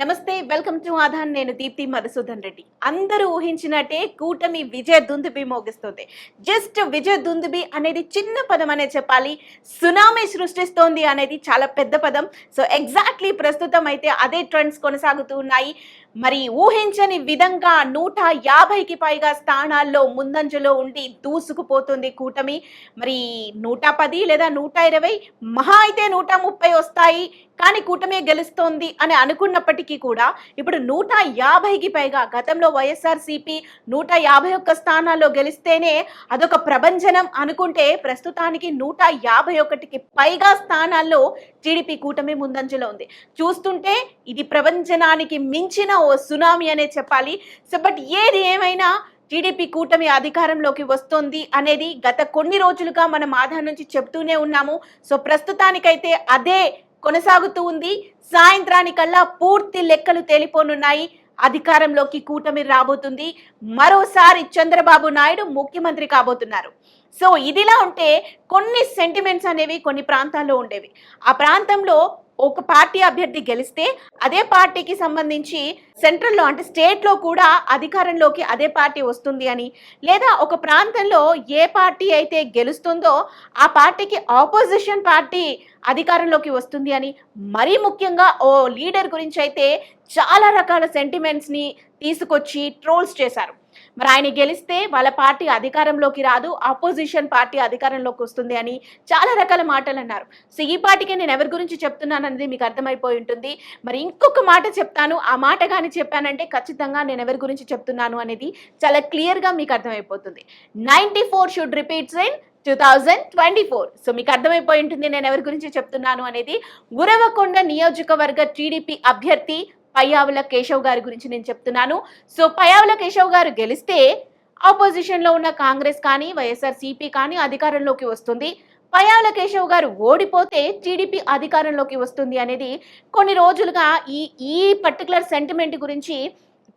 నమస్తే welcome to ఆధాన్ నేను దీప్తి మధుసూదన్ రెడ్డి. అందరూ ఊహించినట్టే కూటమి విజయ దుందుబి మోగిస్తుంది. జస్ట్ విజయ దుందుబి అనేది చిన్న పదం అనే చెప్పాలి. సునామీ సృష్టిస్తోంది అనేది చాలా పెద్ద పదం. సో ఎగ్జాక్ట్లీ ప్రస్తుతం అయితే అదే ట్రెండ్స్ కొనసాగుతూ ఉన్నాయి. మరి ఊహించని విధంగా నూట యాభైకి పైగా స్థానాల్లో ముందంజలో ఉండి దూసుకుపోతుంది కూటమి. మరి నూట పది లేదా నూట ఇరవై మహా అయితే నూట ముప్పై వస్తాయి. కానీ కూటమి గెలుస్తోంది అని అనుకున్నప్పటికీ కూడా ఇప్పుడు నూట యాభైకి పైగా గతంలో వైఎస్ఆర్ సిపి నూట యాభై ఒక్క స్థానాల్లో గెలిస్తేనే అదొక ప్రభంజనం అనుకుంటే ప్రస్తుతానికి నూట యాభై ఒకటికి పైగా స్థానాల్లో టీడీపీ కూటమి ముందంజలో ఉంది. చూస్తుంటే ఇది ప్రభంజనానికి మించిన ఓ సునామీ అనే చెప్పాలి. సో బట్ ఏది ఏమైనా టీడీపీ కూటమి అధికారంలోకి వస్తుంది అనేది గత కొన్ని రోజులుగా మనం ఆధార్ నుంచి చెప్తూనే ఉన్నాము. సో ప్రస్తుతానికైతే అదే కొనసాగుతూ ఉంది. సాయంత్రానికల్లా పూర్తి లెక్కలు తేలిపోనున్నాయి. అధికారంలోకి కూటమి రాబోతుంది. మరోసారి చంద్రబాబు నాయుడు ముఖ్యమంత్రి కాబోతున్నారు. సో ఇదిలా ఉంటే కొన్ని సెంటిమెంట్స్ అనేవి కొన్ని ప్రాంతాల్లో ఉండేవి. ఆ ప్రాంతంలో ఒక పార్టీ అభ్యర్థి గెలిస్తే అదే పార్టీకి సంబంధించి సెంట్రల్లో అంటే స్టేట్లో కూడా అధికారంలోకి అదే పార్టీ వస్తుంది అని లేదా ఒక ప్రాంతంలో ఏ పార్టీ అయితే గెలుస్తుందో ఆ పార్టీకి ఆపోజిషన్ పార్టీ అధికారంలోకి వస్తుంది అని మరీ ముఖ్యంగా ఓ లీడర్ గురించి అయితే చాలా రకాల సెంటిమెంట్స్ని తీసుకొచ్చి ట్రోల్స్ చేశారు. మరి ఆయన గెలిస్తే వాళ్ళ పార్టీ అధికారంలోకి రాదు ఆపోజిషన్ పార్టీ అధికారంలోకి వస్తుంది అని చాలా రకాల మాటలు అన్నారు. సో ఈ పార్టీకి నేను ఎవరి గురించి చెప్తున్నాను అనేది మీకు అర్థమైపోయి ఉంటుంది. మరి ఇంకొక మాట చెప్తాను. ఆ మాట కానీ చెప్పానంటే ఖచ్చితంగా నేను ఎవరి గురించి చెప్తున్నాను అనేది చాలా క్లియర్గా మీకు అర్థమైపోతుంది. Ninety four should repeats in two thousand twenty four so మీకు అర్థమైపోయి ఉంటుంది నేను ఎవరి గురించి చెప్తున్నాను అనేది. గురవకొండ నియోజకవర్గ టీడీపీ అభ్యర్థి పయ్యావుల కేశవ్ గారి గురించి నేను చెప్తున్నాను. సో పయ్యావుల కేశవ్ గారు గెలిస్తే ఆపోజిషన్లో ఉన్న కాంగ్రెస్ కానీ వైఎస్ఆర్ సిపి కానీ అధికారంలోకి వస్తుంది. పయ్యావుల కేశవ్ గారు ఓడిపోతే టీడీపీ అధికారంలోకి వస్తుంది అనేది కొన్ని రోజులుగా ఈ ఈ పర్టికులర్ సెంటిమెంట్ గురించి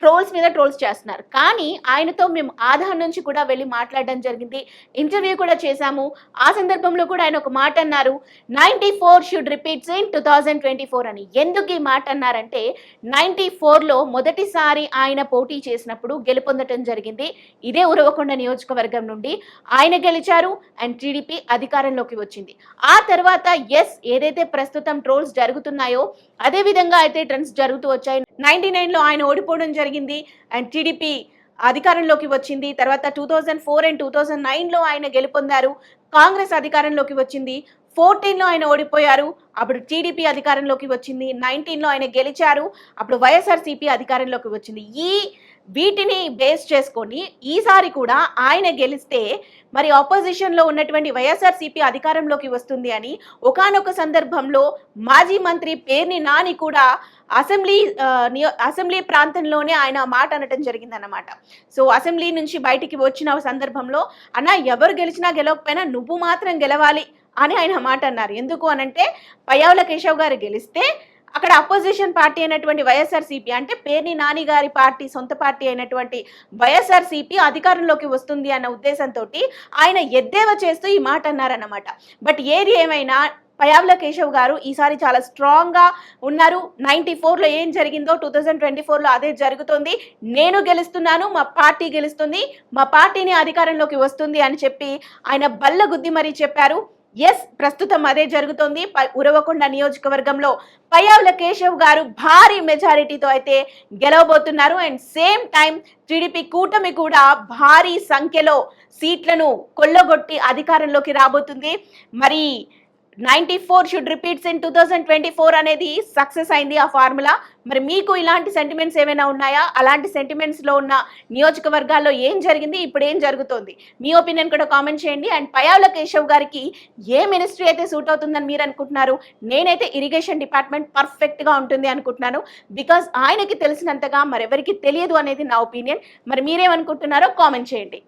ట్రోల్స్ మీద ట్రోల్స్ చేస్తున్నారు. కానీ ఆయనతో మేము ఆధార్ నుంచి కూడా వెళ్ళి మాట్లాడడం జరిగింది. ఇంటర్వ్యూ కూడా చేశాము. ఆ సందర్భంలో కూడా ఆయన ఒక మాట అన్నారు. Ninety four should repeats in two thousand twenty four అని. ఎందుకు ఈ మాట అన్నారంటే నైంటీ ఫోర్లో మొదటిసారి ఆయన పోటీ చేసినప్పుడు గెలుపొందటం జరిగింది. ఇదే ఉరవకొండ నియోజకవర్గం నుండి ఆయన గెలిచారు అండ్ టీడీపీ అధికారంలోకి వచ్చింది. ఆ తర్వాత ఎస్ ఏదైతే ప్రస్తుతం ట్రోల్స్ జరుగుతున్నాయో అదే విధంగా అయితే ట్రెండ్స్ జరుగుతూ వచ్చాయి. నైన్టీ నైన్లో ఆయన ఓడిపోవడం జరిగింది. అండ్ టీడీపీ అధికారంలోకి వచ్చింది. తర్వాత two thousand four and two thousand నైన్లో ఆయన గెలుపొందారు. కాంగ్రెస్ అధికారంలోకి వచ్చింది. ఫోర్టీన్లో ఆయన ఓడిపోయారు. అప్పుడు టీడీపీ అధికారంలోకి వచ్చింది. నైన్టీన్లో ఆయన గెలిచారు. అప్పుడు వైఎస్ఆర్సీపీ అధికారంలోకి వచ్చింది. ఈ వీటిని బేస్ చేసుకొని ఈసారి కూడా ఆయన గెలిస్తే మరి ఆపోజిషన్లో ఉన్నటువంటి వైఎస్ఆర్సీపీ అధికారంలోకి వస్తుంది అని ఒకానొక సందర్భంలో మాజీ మంత్రి పేర్ని నాని కూడా అసెంబ్లీ అసెంబ్లీ ప్రాంతంలోనే ఆయన మాట అనటం జరిగిందన్నమాట. సో అసెంబ్లీ నుంచి బయటికి వచ్చిన సందర్భంలో అన్న ఎవరు గెలిచినా గెలవకపోయినా నువ్వు మాత్రం గెలవాలి. అని ఆయన మాట అన్నారు. ఎందుకు అనంటే పయ్యావుల కేశవ్ గారు గెలిస్తే అక్కడ అపోజిషన్ పార్టీ అయినటువంటి వైఎస్ఆర్సీపీ అంటే పేర్ని నాని గారి పార్టీ సొంత పార్టీ అయినటువంటి వైఎస్ఆర్సీపీ అధికారంలోకి వస్తుంది అన్న ఉద్దేశంతో ఆయన ఎద్దేవా చేస్తూ ఈ మాట అన్నారన్నమాట. బట్ ఏది ఏమైనా పయావుల కేశవ్ గారు ఈసారి చాలా స్ట్రాంగ్గా ఉన్నారు. నైంటీ ఫోర్లో ఏం జరిగిందో టూ థౌజండ్ ట్వంటీ ఫోర్లో అదే జరుగుతుంది. నేను గెలుస్తున్నాను మా పార్టీ గెలుస్తుంది మా పార్టీని అధికారంలోకి వస్తుంది అని చెప్పి ఆయన బల్ల గుద్ది మరీ చెప్పారు. ఎస్ ప్రస్తుతం అదే జరుగుతోంది. ప- ఉరవకొండ నియోజకవర్గంలో పయ్యావుల కేశవ్ గారు భారీ మెజారిటీతో అయితే గెలవబోతున్నారు. అండ్ సేమ్ టైం టీడీపీ కూటమి కూడా భారీ సంఖ్యలో సీట్లను కొల్లగొట్టి అధికారంలోకి రాబోతుంది. మరి ninety four should repeats in two thousand twenty four అనేది సక్సెస్ అయింది ఆ ఫార్ములా మరి మీకు ఇలాంటి సెంటిమెంట్స్ ఏమైనా ఉన్నాయా? అలాంటి సెంటిమెంట్స్లో ఉన్న నియోజకవర్గాల్లో ఏం జరిగింది? ఇప్పుడు ఏం జరుగుతోంది? మీ ఒపీనియన్ కూడా కామెంట్ చేయండి. అండ్ పయావుల కేశవ్ గారికి ఏ మినిస్ట్రీ అయితే సూట్ అవుతుందని మీరు అనుకుంటున్నారు? నేనైతే ఇరిగేషన్ డిపార్ట్మెంట్ పర్ఫెక్ట్గా ఉంటుంది అనుకుంటున్నాను. బికాజ్ ఆయనకి తెలిసినంతగా మరెవరికి తెలియదు అనేది నా ఒపీనియన్ మరి మీరేమనుకుంటున్నారో కామెంట్ చేయండి.